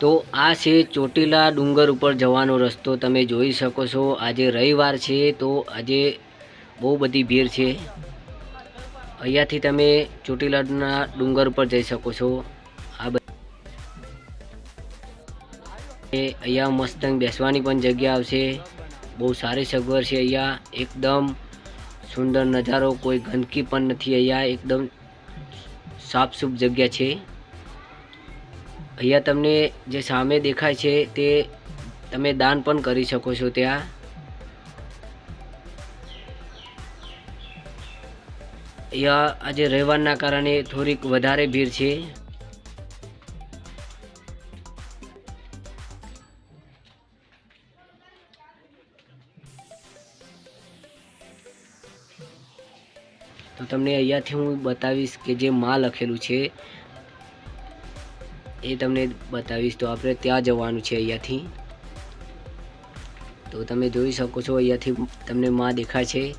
તો આ છે ચોટીલા ડુંગર ઉપર જવાનો રસ્તો. તમે જોઈ શકો છો, આજે રવિવાર છે તો આજે બહુ બધી ભીડ છે. અહીંયાથી તમે ચોટીલાના ડુંગર ઉપર જઈ શકો છો. આ અહીંયા મસ્ત બેસવાની પણ જગ્યા આવશે. બહુ સારી સગવડ છે અહીંયા. એકદમ સુંદર નજારો, કોઈ ગંદકી પણ નથી અહીંયા. એકદમ સાફસૂફ જગ્યા છે. અહીંયા તમને જે સામે દેખાય છે તે તમે દાન પણ કરી શકો છો ત્યાં. અહીંયા આજે રહેવાના કારણે થોડીક વધારે ભીડ છે. તો તમને અહીંયાથી હું બતાવીશ કે જે માં લખેલું છે એ તમને બતાવીશ. તો આપણે ત્યાં જવાનું છે અહીંયાથી. તો તમે જોઈ શકો છો, અહીંયાથી તમને માં દેખાય છે.